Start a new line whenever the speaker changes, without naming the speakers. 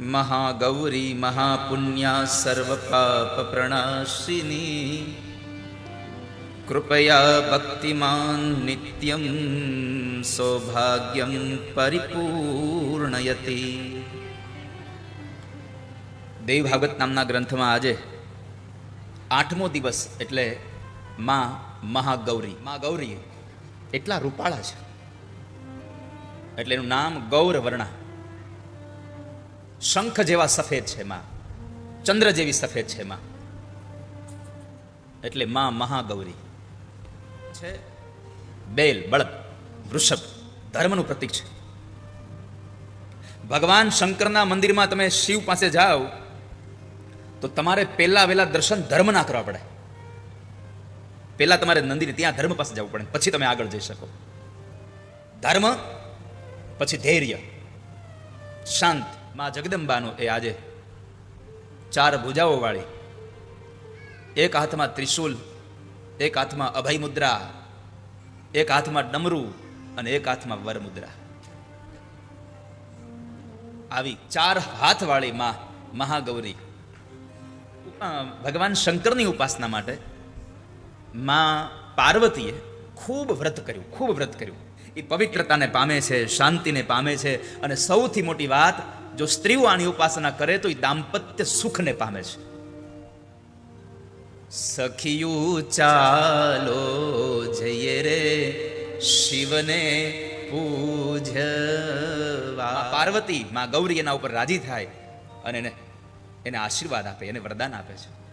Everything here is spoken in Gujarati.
મહાગૌરી મહાપુણ્યા સર્વપાપ પ્રણાશિની કૃપયા ભક્તિમાન નિત્યમ સૌભાગ્યમ પરિપૂર્ણયતી દેવ ભાગવત નામના ગ્રંથમાં આજે આઠમો દિવસ એટલે માં મહાગૌરી. મા ગૌરી એટલા રૂપાળા છે. એટલે એનું નામ ગૌર વર્ણા શંખ જેવા સફેદ છે માં. ચંદ્ર જેવી સફેદ છે માં. એટલે માં મહાગૌરી. છે બેલ, બળદ, વૃષભ, ધર્મનું પ્રતીક છે. ભગવાન શંકરના મંદિરમાં તમે શિવ પાસે જાઓ, તો તમારે પહેલા વહેલા દર્શન ધર્મના કરવા પડે. પહેલા તમારે મંદિર ત્યાં ધર્મ પાસે જવું પડે, પછી તમે આગળ જઈ શકો. ધર્મ, પછી ધૈર્ય. શાંત. માં જગદંબાનું એ આજે ચાર ભુજાઓ વાળી. એક હાથમાં ત્રિશુલ, એક હાથમાં અભય મુદ્રા એક હાથમાં ડમરું અને એક હાથમાં વર મુદ્રા આવી ચાર હાથવાળી માં મહાગૌરી. ભગવાન શંકરની ઉપાસના માટે માં પાર્વતીએ ખૂબ વ્રત કર્યું, ખૂબ વ્રત કર્યું. એ પવિત્રતાને પામે છે, શાંતિને પામે છે અને સૌથી મોટી વાત જો સ્ત્રીઓ આની ઉપાસના કરે તો એ દાંપત્ય સુખને પામે છે. સખિયું ચાલો જઈએ રે શિવને પૂજવા. પાર્વતી માં ગૌરી એના ઉપર રાજી થાય અને એને એને આશીર્વાદ આપે, એને વરદાન આપે છે.